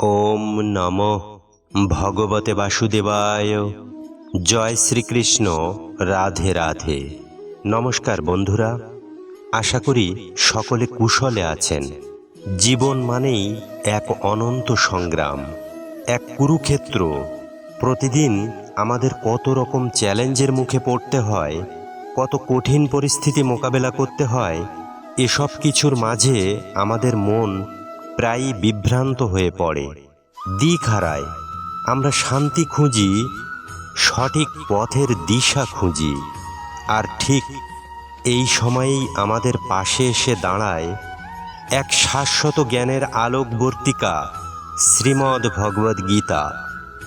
ওম নম ভগবতে বাসুদেবায়। জয় শ্রীকৃষ্ণ, রাধে রাধে। নমস্কার বন্ধুরা, আশা করি সকলে কুশলে আছেন। জীবন মানেই এক অনন্ত সংগ্রাম, এক কুরুক্ষেত্র। প্রতিদিন আমাদের কত রকম চ্যালেঞ্জের মুখে পড়তে হয়, কত কঠিন পরিস্থিতি মোকাবেলা করতে হয়, এসব কিছুর মাঝে আমাদের মন প্রায়ই বিভ্রান্ত হয়ে পড়ে। দিক হারায়। আমরা শান্তি খুঁজি, সঠিক পথের দিশা খুঁজি। আর ঠিক এই সময়েই আমাদের পাশে এসে দাঁড়ায় এক শাশ্বত জ্ঞানের আলোকবর্তিকা শ্রীমদ্ ভগবদ্ গীতা।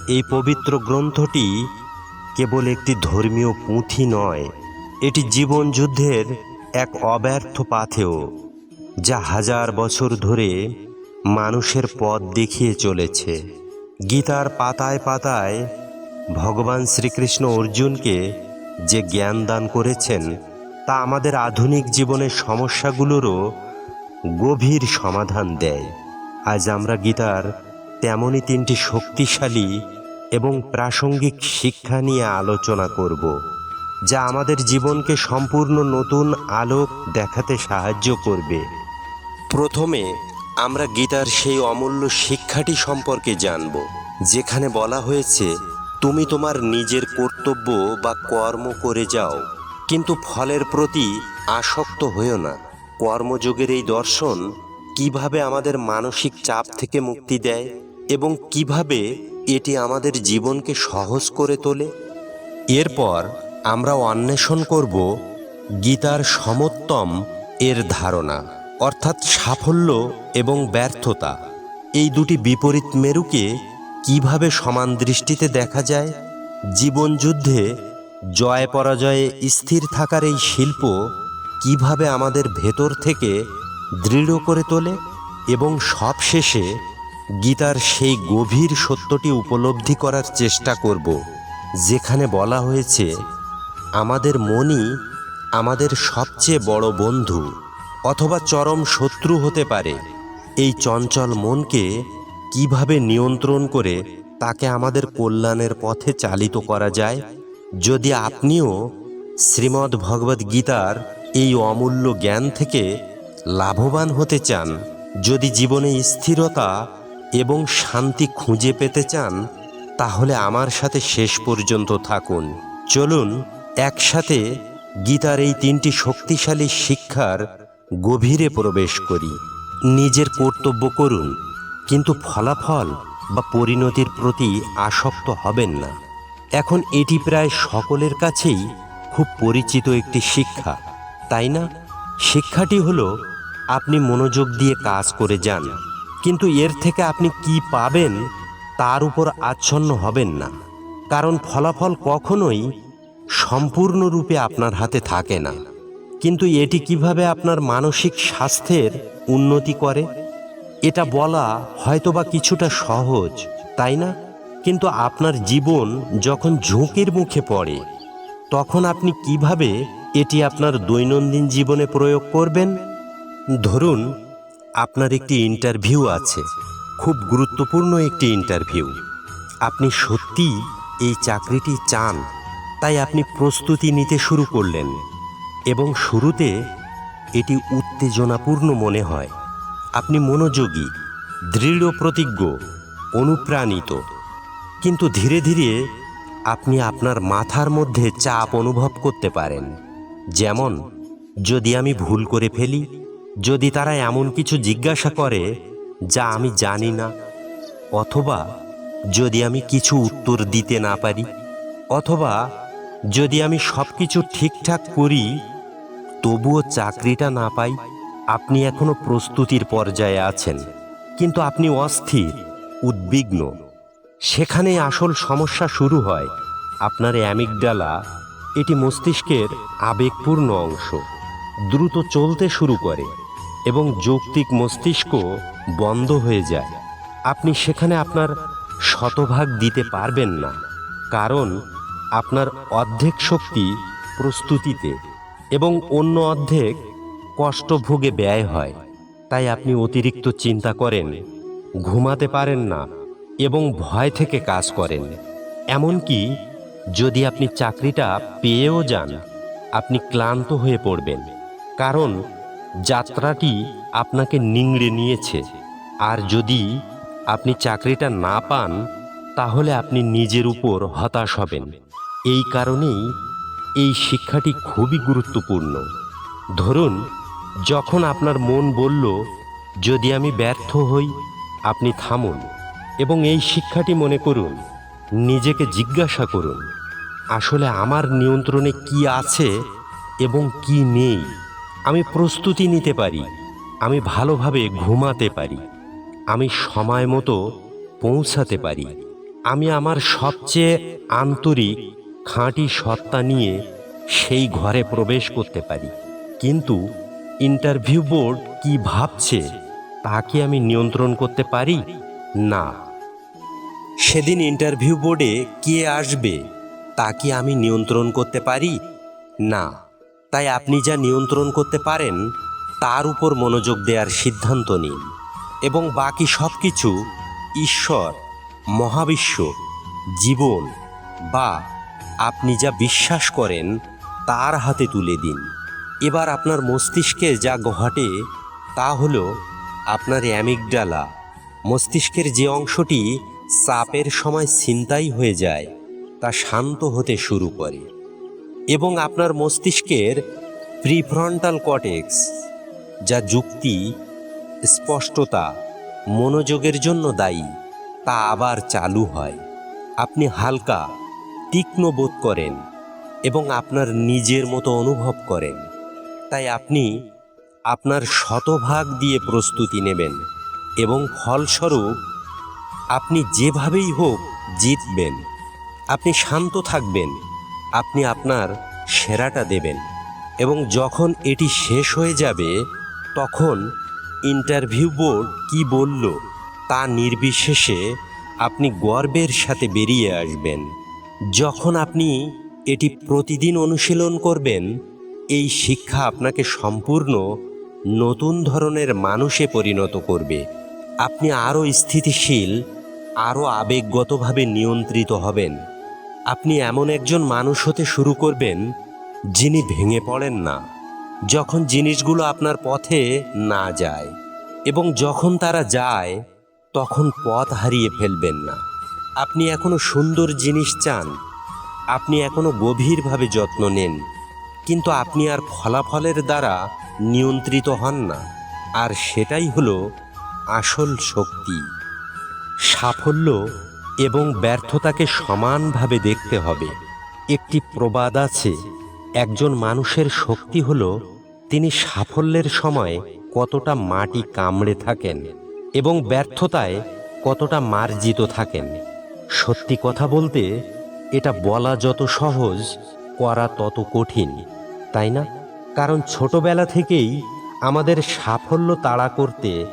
এই পবিত্র গ্রন্থটি কেবল একটি ধর্মীয় পুঁথি নয়, এটি জীবন যুদ্ধের এক অব্যর্থ পাথেও যা হাজার বছর ধরে মানুষের পথ দেখিয়ে চলেছে। গীতার পাতায় পাতায় ভগবান শ্রীকৃষ্ণ অর্জুনকে যে জ্ঞান দান করেছেন, তা আমাদের আধুনিক জীবনের সমস্যাগুলোরও গভীর সমাধান দেয়। আজ আমরা গীতার তেমনই তিনটি শক্তিশালী এবং প্রাসঙ্গিক শিক্ষা নিয়ে আলোচনা করব, যা আমাদের জীবনকে সম্পূর্ণ নতুন আলোক দেখাতে সাহায্য করবে। প্রথমে আমরা গীতার সেই অমূল্য শিক্ষাটি সম্পর্কে জানব, যেখানে বলা হয়েছে, তুমি তোমার নিজের কর্তব্য বা কর্ম করে যাও, কিন্তু ফলের প্রতি আসক্ত হয়েও না। কর্মযোগের এই দর্শন কীভাবে আমাদের মানসিক চাপ থেকে মুক্তি দেয় এবং কীভাবে এটি আমাদের জীবনকে সহজ করে তোলে? এরপর আমরা অন্বেষণ করব গীতার সমোত্তম এর ধারণা। অর্থাৎ সাফল্য এবং ব্যর্থতা, এই দুটি বিপরীত মেরুকে কীভাবে সমান দৃষ্টিতে দেখা যায়? জীবন যুদ্ধে জয় পরাজয়ে স্থির থাকার এই শিল্প কীভাবে আমাদের ভেতর থেকে দৃঢ় করে তোলে এবং সবশেষে গীতার সেই গভীর সত্যটি উপলব্ধি করার চেষ্টা করব, যেখানে বলা হয়েছে, আমাদের মনই আমাদের সবচেয়ে বড় বন্ধু। অথবা চরম শত্রু হতে পারে। এই চঞ্চল মনকে কীভাবে নিয়ন্ত্রণ করে তাকে আমাদের কল্যাণের পথে চালিত করা যায়? যদি আপনিও শ্রীমদ্ ভগবদ্ গীতার এই অমূল্য জ্ঞান থেকে লাভবান হতে চান, যদি জীবনে স্থিরতা এবং শান্তি খুঁজে পেতে চান, তাহলে আমার সাথে শেষ পর্যন্ত থাকুন। চলুন, একসাথে গীতার এই তিনটি শক্তিশালী শিক্ষার গভীরে প্রবেশ করি। নিজের কর্তব্য করুন, কিন্তু ফলাফল বা পরিণতির প্রতি আসক্ত হবেন না। এখন এটি প্রায় সকলের কাছেই খুব পরিচিত একটি শিক্ষা, তাই না? শিক্ষাটি হলো, আপনি মনোযোগ দিয়ে কাজ করে যান, কিন্তু এর থেকে আপনি কি পাবেন তার উপর আচ্ছন্ন হবেন না, কারণ ফলাফল কখনোই সম্পূর্ণরূপে আপনার হাতে থাকে না। কিন্তু এটি কীভাবে আপনার মানসিক স্বাস্থ্যের উন্নতি করে? এটা বলা হয়তোবা কিছুটা সহজ, তাই না? কিন্তু আপনার জীবন যখন ঝুঁকির মুখে পড়ে, তখন আপনি কীভাবে এটি আপনার দৈনন্দিন জীবনে প্রয়োগ করবেন? ধরুন, আপনার একটি ইন্টারভিউ আছে, খুব গুরুত্বপূর্ণ একটি ইন্টারভিউ আপনি সত্যি এই চাকরিটি চান, তাই আপনি প্রস্তুতি নিতে শুরু করলেন। এবং শুরুতে এটি উত্তেজনাপূর্ণ মনে হয়। আপনি মনোযোগী, দৃঢ় প্রতিজ্ঞ, অনুপ্রাণিত। কিন্তু ধীরে ধীরে আপনি আপনার মাথার মধ্যে চাপ অনুভব করতে পারেন। যেমন, যদি আমি ভুল করে ফেলি, যদি তারা এমন কিছু জিজ্ঞাসা করে যা আমি জানি না, অথবা যদি আমি কিছু উত্তর দিতে না পারি, অথবা যদি আমি সব কিছু ঠিকঠাক করি তবুও চাকরিটা না পাই, আপনি এখনও প্রস্তুতির পর্যায়ে আছেন। কিন্তু আপনি অস্থির, উদ্বিগ্ন। সেখানে আসল সমস্যা শুরু হয় আপনার অ্যামিকডালা এটি মস্তিষ্কের আবেগপূর্ণ অংশ, দ্রুত চলতে শুরু করে এবং যৌক্তিক মস্তিষ্ক বন্ধ হয়ে যায়। আপনি সেখানে আপনার শতভাগ দিতে পারবেন না, কারণ আপনার অর্ধেক শক্তি প্রস্তুতিতে। এবং অন্য অর্ধেক কষ্ট কষ্টভোগে ব্যয় হয়। তাই আপনি অতিরিক্ত চিন্তা করেন, ঘুমাতে পারেন না এবং ভয় থেকে কাজ করেন। এমনকি যদি আপনি চাকরিটা পেয়েও যান, আপনি ক্লান্ত হয়ে পড়বেন, কারণ যাত্রাটি আপনাকে নিংড়ে নিয়েছে। আর যদি আপনি চাকরিটা না পান, তাহলে আপনি নিজের উপর হতাশ হবেন। এই কারণেই এই শিক্ষাটি খুবই গুরুত্বপূর্ণ। ধরুন, যখন আপনার মন বলল, যদি আমি ব্যর্থ হই, আপনি থামুন। এবং এই শিক্ষাটি মনে করুন, নিজেকে জিজ্ঞাসা করুন, আসলে আমার নিয়ন্ত্রণে কি আছে এবং কি নেই? আমি প্রস্তুতি নিতে পারি, আমি ভালোভাবে ঘুমাতে পারি, আমি সময় মতো পৌঁছাতে পারি, আমি আমার সবচেয়ে আন্তরিক খাঁটি সত্তা নিয়ে সেই ঘরে প্রবেশ করতে পারি। কিন্তু ইন্টারভিউ বোর্ড কি ভাবছে তাকে আমি নিয়ন্ত্রণ করতে পারি? না। সেদিন ইন্টারভিউ বোর্ডে কে আসবে, তা কি আমি নিয়ন্ত্রণ করতে পারি? না। তাই আপনি যা নিয়ন্ত্রণ করতে পারেন, তার উপর মনোযোগ দেওয়ার সিদ্ধান্ত নিন এবং বাকি সব কিছু ঈশ্বর, মহাবিশ্ব, জীবন বা আপনি যা বিশ্বাস করেন, তার হাতে তুলে দিন। এবার আপনার মস্তিষ্কে যা ঘটে, তা হল আপনার অ্যামিগডালা। মস্তিষ্কের যে অংশটি চাপের সময় ছিনতাই হয়ে যায়, তা শান্ত হতে শুরু করে। এবং আপনার মস্তিষ্কের প্রিফ্রন্টাল কটেক্স যা যুক্তি, স্পষ্টতা, মনোযোগের জন্য দায়ী, তা আবার চালু হয়। আপনি হালকা তীক্ষ্ণ বোধ করেন এবং আপনার নিজের মতো অনুভব করেন। তাই আপনি আপনার শতভাগ দিয়ে প্রস্তুতি নেবেন এবং ফলস্বরূপ আপনি যেভাবেই হোক জিতবেন। আপনি শান্ত থাকবেন, আপনি আপনার সেরাটা দেবেন এবং যখন এটি শেষ হয়ে যাবে, তখন ইন্টারভিউ বোর্ড কি বলল তা নির্বিশেষে আপনি গর্বের সাথে বেরিয়ে আসবেন। যখন আপনি এটি প্রতিদিন অনুশীলন করবেন, এই শিক্ষা আপনাকে সম্পূর্ণ নতুন ধরনের মানুষে পরিণত করবে। আপনি আরও স্থিতিশীল, আরও আবেগগতভাবে নিয়ন্ত্রিত হবেন। আপনি এমন একজন মানুষ হতে শুরু করবেন, যিনি ভেঙে পড়েন না, যখন জিনিসগুলো আপনার পথে না যায় এবং যখন তারা যায়, তখন পথ হারিয়ে ফেলবেন না। আপনি এখনও সুন্দর জিনিস চান। আপনি এখনও গভীরভাবে যত্ন নেন। কিন্তু আপনি আর ফলাফলের দ্বারা নিয়ন্ত্রিত হন না। আর সেটাই হলো আসল শক্তি। সাফল্য এবং ব্যর্থতাকে সমানভাবে দেখতে হবে। একটি প্রবাদ আছে, একজন মানুষের শক্তি হলো তিনি সাফল্যের সময় কতটা মাটি কামড়ে থাকেন এবং ব্যর্থতায় কতটা মার্জিত থাকেন। সত্যি কথা বলতে, এটা বলা যত সহজ, করা তত কঠিন, তাই না? কারণ ছোটবেলা থেকেই আমাদের সাফল্য তাড়া করতে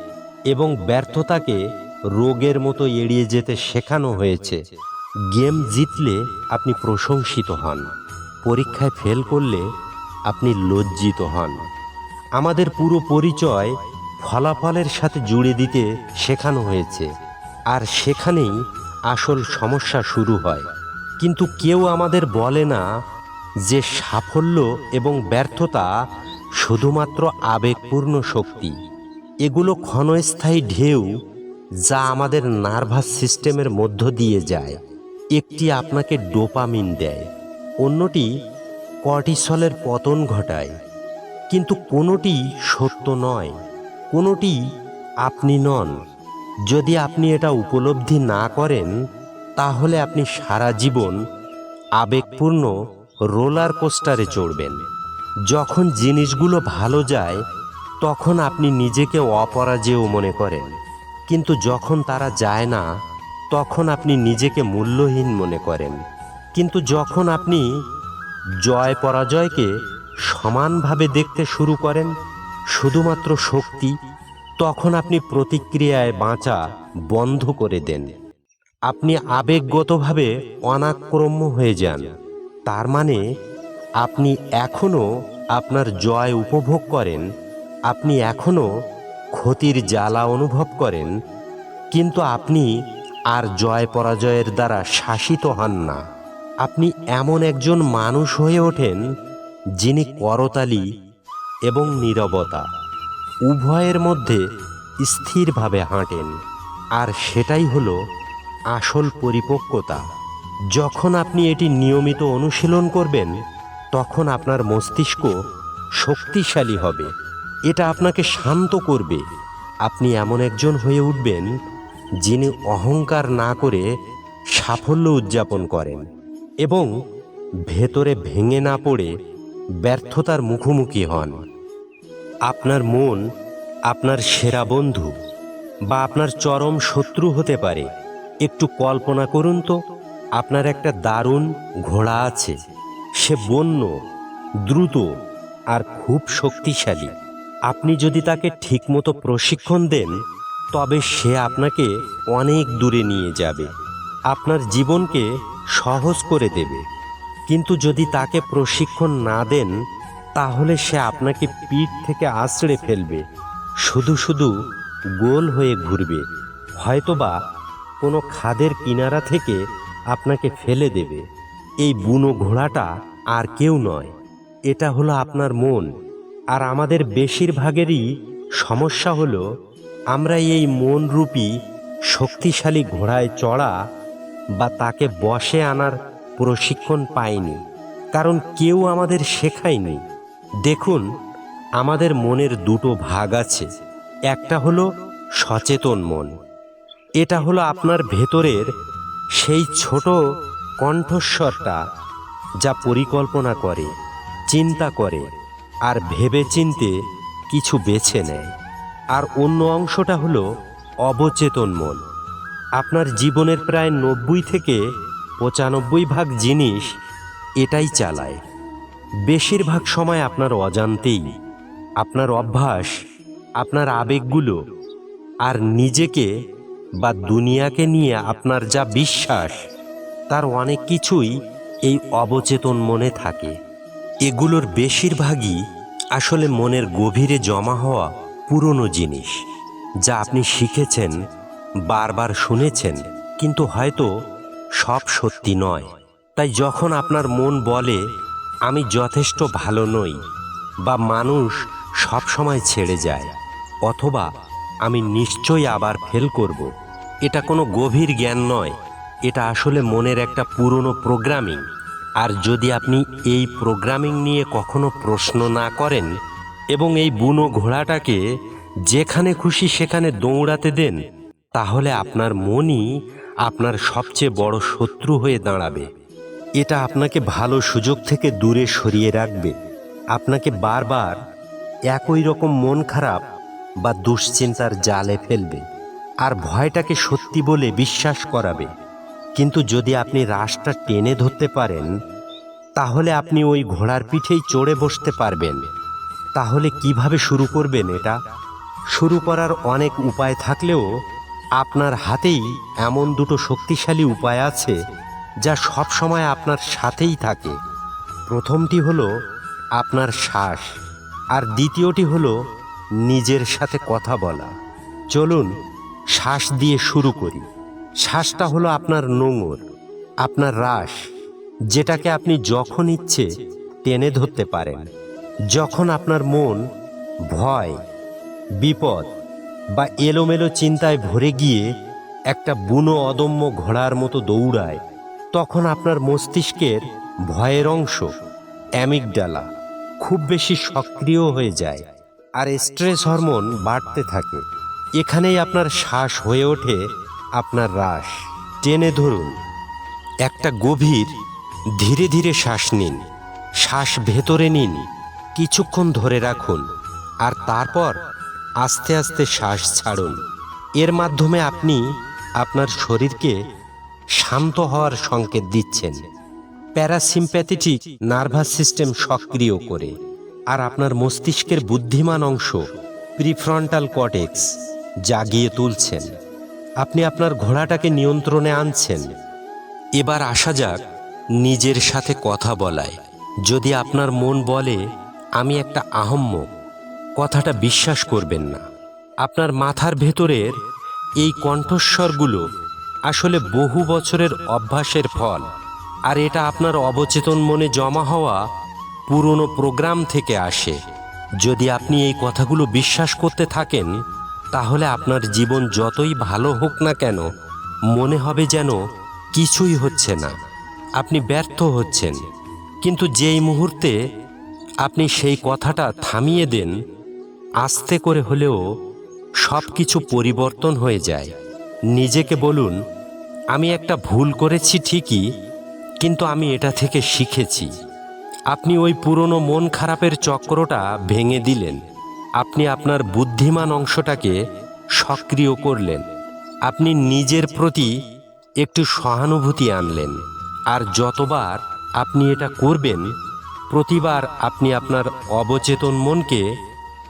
এবং ব্যর্থতাকে রোগের মতো এড়িয়ে যেতে শেখানো হয়েছে। গেম জিতলে আপনি প্রশংসিত হন, পরীক্ষায় ফেল করলে আপনি লজ্জিত হন। আমাদের পুরো পরিচয় ফলাফলের সাথে জুড়ে দিতে শেখানো হয়েছে। আর সেখানেই আসল সমস্যা শুরু হয়। কিন্তু কেউ আমাদের বলে না যে সাফল্য এবং ব্যর্থতা শুধুমাত্র আবেগপূর্ণ শক্তি। এগুলো ক্ষণস্থায়ী ঢেউ যা আমাদের নার্ভাস সিস্টেমের মধ্য দিয়ে যায়। একটি আপনাকে ডোপামিন দেয়, অন্যটি কর্টিসলের পতন ঘটায়। কিন্তু কোনোটি সত্য নয়, কোনোটি আপনি নন। যদি আপনি এটা উপলব্ধি না করেন, তাহলে আপনি সারা জীবন আবেগপূর্ণ রোলার কোস্টারে চড়বেন। যখন জিনিসগুলো ভালো যায়, তখন আপনি নিজেকে অপরাজেয় মনে করেন। কিন্তু যখন তারা যায় না, তখন আপনি নিজেকে মূল্যহীন মনে করেন। কিন্তু যখন আপনি জয় পরাজয়কে সমানভাবে দেখতে শুরু করেন, শুধুমাত্র শক্তি তখন আপনি প্রতিক্রিয়ায় বাঁচা বন্ধ করে দেন। আপনি আবেগগতভাবে অনাক্রম্য হয়ে যান। তার মানে আপনি এখনও আপনার জয় উপভোগ করেন, আপনি এখনও ক্ষতির জ্বালা অনুভব করেন, কিন্তু আপনি আর জয় পরাজয়ের দ্বারা শাসিত হন না। আপনি এমন একজন মানুষ হয়ে ওঠেন, যিনি করতালি এবং নীরবতা। উভয়ের মধ্যে স্থিরভাবে হাঁটেন। আর সেটাই হলো আসল পরিপক্কতা। যখন আপনি এটি নিয়মিত অনুশীলন করবেন, তখন আপনার মস্তিষ্ক শক্তিশালী হবে। এটা আপনাকে শান্ত করবে। আপনি এমন একজন হয়ে উঠবেন, যিনি অহংকার না করে সাফল্য উদযাপন করেন এবং ভেতরে ভেঙে না পড়ে ব্যর্থতার মুখোমুখি হন। আপনার মন আপনার সেরা বন্ধু বা আপনার চরম শত্রু হতে পারে। একটু কল্পনা করুন তো, আপনার একটা দারুণ ঘোড়া আছে। সে বন্য, দ্রুত আর খুব শক্তিশালী। আপনি যদি তাকে ঠিকমতো প্রশিক্ষণ দেন, তবে সে আপনাকে অনেক দূরে নিয়ে যাবে। আপনার জীবনকে সহজ করে দেবে। কিন্তু যদি তাকে প্রশিক্ষণ না দেন তাহলে সে আপনাকে পিঠ থেকে আঁচড়ে ফেলবে। শুধু শুধু গোল হয়ে ঘুরবে। হয়তোবা কোনো খাদের কিনারা থেকে আপনাকে ফেলে দেবে। এই বুনো ঘোড়াটা আর কেউ নয়। এটা হলো আপনার মন। আর আমাদের বেশিরভাগেরই সমস্যা হলো, আমরা এই মনরূপী, শক্তিশালী ঘোড়ায় চড়া বা তাকে বসে আনার প্রশিক্ষণ পাইনি। কারণ কেউ আমাদের শেখায়নি। দেখুন, আমাদের মনের দুটো ভাগ আছে। একটা হলো সচেতন মন, এটা হলো আপনার ভেতরের সেই ছোট কণ্ঠস্বরটা যা পরিকল্পনা করে, চিন্তা করে, আর ভেবে চিনতে কিছু বেছে নেয়। আর অন্য অংশটা হলো অবচেতন মন। আপনার জীবনের প্রায় নব্বই থেকে পঁচানব্বই ভাগ জিনিস এটাই চালায়। বেশিরভাগ সময় আপনার অজান্তেই, আপনার অভ্যাস, আপনার আবেগগুলো আর নিজেকে বা দুনিয়াকে নিয়ে আপনার যা বিশ্বাস, তার অনেক কিছুই এই অবচেতন মনে থাকে। এগুলোর বেশিরভাগই আসলে মনের গভীরে জমা হওয়া পুরনো জিনিস, যা আপনি শিখেছেন, বারবার শুনেছেন, কিন্তু হয়তো সব সত্যি নয়। তাই যখন আপনার মন বলে আমি যথেষ্ট ভালো নই বা মানুষ সব সময় ছেড়ে যায়, অথবা আমি নিশ্চয়ই আবার ফেল করব। এটা কোনো গভীর জ্ঞান নয়, এটা আসলে মনের একটা পুরনো প্রোগ্রামিং আর যদি আপনি এই প্রোগ্রামিং নিয়ে কখনো প্রশ্ন না করেন এবং এই বুনো ঘোড়াটাকে যেখানে খুশি সেখানে দৌড়াতে দেন, তাহলে আপনার মনই আপনার সবচেয়ে বড় শত্রু হয়ে দাঁড়াবে। এটা আপনাকে ভালো সুযোগ থেকে দূরে সরিয়ে রাখবে। আপনাকে বারবার একই রকম মন খারাপ বা দুশ্চিন্তার জালে ফেলবে আর ভয়টাকে সত্যি বলে বিশ্বাস করাবে। কিন্তু যদি আপনি রাশটা টেনে ধরতে পারেন, তাহলে আপনি ওই ঘোড়ার পিঠেই চড়ে বসতে পারবেন। তাহলে কীভাবে শুরু করবেন এটা? শুরু করার অনেক উপায় থাকলেও আপনার হাতেই এমন দুটো শক্তিশালী উপায় আছে যা সব সময় আপনার সাথেই থাকে। প্রথমটি হলো আপনার শ্বাস, আর দ্বিতীয়টি হলো নিজের সাথে কথা বলা। চলুন, শ্বাস দিয়ে শুরু করি। শ্বাসটা হলো আপনার নোঙর, আপনার রাস যেটাকে আপনি যখন ইচ্ছে টেনে ধরতে পারেন। যখন আপনার মন ভয়, বিপদ বা এলোমেলো চিন্তায় ভরে গিয়ে একটা বুনো অদম্য ঘোড়ার মতো দৌড়ায় তখন আপনার মস্তিষ্কের ভয়ের অংশ অ্যামিকডালা খুব বেশি সক্রিয় হয়ে যায় আর স্ট্রেস হরমোন বাড়তে থাকে। এখানেই আপনার শ্বাস হয়ে ওঠে, আপনার রাস টেনে ধরুন, একটা গভীর, ধীরে ধীরে শ্বাস নিন, শ্বাস ভেতরে নিন, কিছুক্ষণ ধরে রাখুন, আর তারপর আস্তে আস্তে শ্বাস ছাড়ুন। এর মাধ্যমে আপনি আপনার শরীরকে শান্ত হওয়ার সংকেত দিচ্ছেন। প্যারাসিম্প্যাথেটিক নার্ভাস সিস্টেম সক্রিয় করে। আর আপনার মস্তিষ্কের বুদ্ধিমান অংশ, প্রিফ্রন্টাল কটেক্স জাগিয়ে তুলছেন। আপনি আপনার ঘোড়াটাকে নিয়ন্ত্রণে আনছেন। এবার আসা যাক নিজের সাথে কথা বলায়। যদি আপনার মন বলে, আমি একটা আহম্মক, কথাটা বিশ্বাস করবেন না। আপনার মাথার ভেতরের এই কণ্ঠস্বরগুলো আসলে বহু বছরের অভ্যাসের ফল। আর এটা আপনার অবচেতন মনে জমা হওয়া পুরনো প্রোগ্রাম থেকে আসে। যদি আপনি এই কথাগুলো বিশ্বাস করতে থাকেন, তাহলে আপনার জীবন যতই ভালো হোক না কেন, মনে হবে যেন কিছুই হচ্ছে না। আপনি ব্যর্থ হচ্ছেন। কিন্তু যেই মুহূর্তে আপনি সেই কথাটা থামিয়ে দেন, আস্তে করে হলেও সব কিছু পরিবর্তন হয়ে যায়। নিজেকে বলুন, আমি একটা ভুল করেছি ঠিকই, কিন্তু আমি এটা থেকে শিখেছি। আপনি ওই পুরনো মন খারাপের চক্রটা ভেঙে দিলেন। আপনি আপনার বুদ্ধিমান অংশটাকে সক্রিয় করলেন। আপনি নিজের প্রতি একটু সহানুভূতি আনলেন। আর যতবার আপনি এটা করবেন, প্রতিবার আপনি আপনার অবচেতন মনকে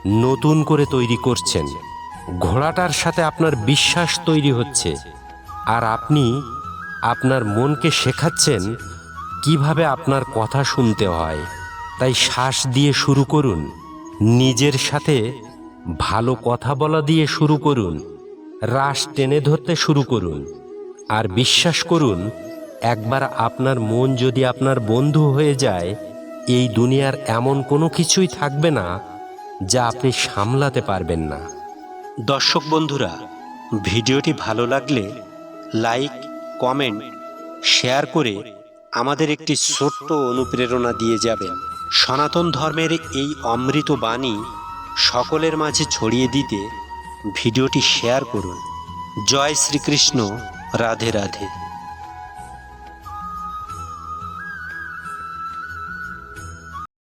নতুন করে তৈরি করছেন। ঘোড়াটার সাথে আপনার বিশ্বাস তৈরি হচ্ছে। আর আপনি আপনার মনকে শেখাচ্ছেন কীভাবে আপনার কথা শুনতে হয়। তাই শ্বাস দিয়ে শুরু করুন। নিজের সাথে ভালো কথা বলা দিয়ে শুরু করুন। রাস টেনে ধরতে শুরু করুন। আর বিশ্বাস করুন, একবার আপনার মন যদি আপনার বন্ধু হয়ে যায়, এই দুনিয়ার এমন কোনো কিছুই থাকবে না যা আপনি সামলাতে পারবেন না। দর্শক বন্ধুরা, ভিডিওটি ভালো লাগলে লাইক, কমেন্ট, শেয়ার করে আমাদের একটি ছোট্ট অনুপ্রেরণা দিয়ে যাবেন। সনাতন ধর্মের এই অমৃত বাণী সকলের মাঝে ছড়িয়ে দিতে ভিডিওটি শেয়ার করুন। জয় শ্রীকৃষ্ণ, রাধে রাধে।